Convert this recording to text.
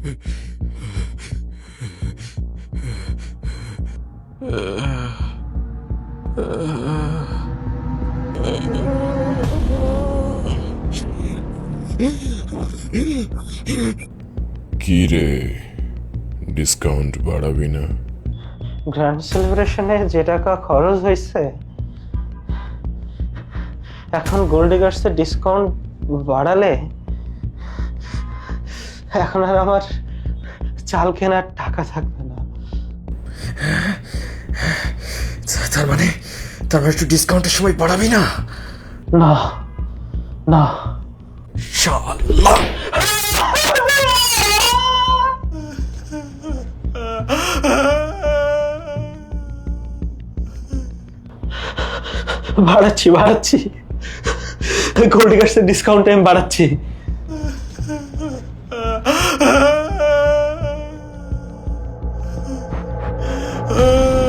কি রে ডিসকাউন্ট বাড়াবি না? গ্র্যান্ড সেলিব্রেশনে যে টাকা খরচ হয়েছে, এখন গোল্ড ডিগার্সের ডিসকাউন্ট বাড়ালে এখন আর আমার চাল কেনার টাকা থাকবে না। তার মানে তার মানে একটু ডিসকাউন্টের সময় বাড়াবি না? না না। শালা বাড়াচ্ছি বাড়াচ্ছি। গোল্ড ডিগার্সের ডিসকাউন্ট আমি বাড়াচ্ছি। Oh.